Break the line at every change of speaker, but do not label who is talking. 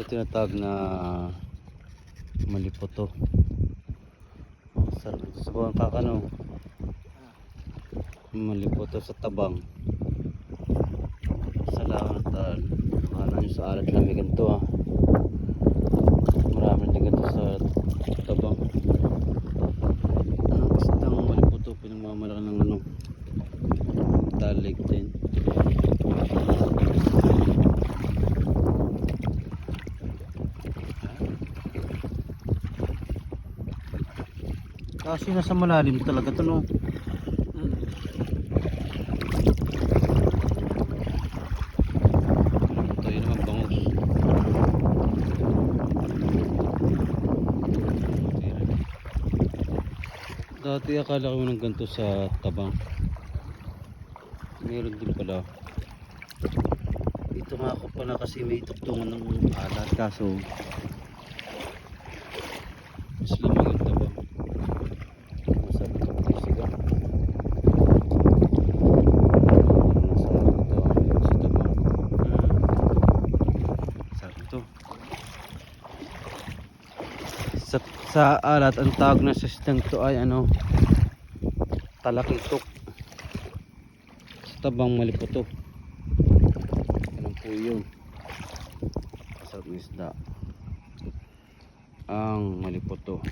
Ito tinatawag na malipoto. Oh, sarap sa bawang kakano. Malipoto sa tabang. Sa langan at uh, akala nyo sa alat may ganito ah. Marami din ganito sa tabang. Ang isdang malipoto pinagmamalaki ng ano. Talig din. Kasi nasa malalim talaga to no. Ito bangus. Dati akala ko ng ganito sa tabang. Meron din pala. Dito nga ako pala kasi may tuktungan ng alat kaso mas lamang yung tabang. Masarap ito pagkasiga. Masarap ito sa tabang. Mm. Masarap ito. Sa, sa alat, ang tawag ng system to ay ano, talakitok. Sa tabang maliputo. Ganun po yun. Ng isda. Ang maliputo.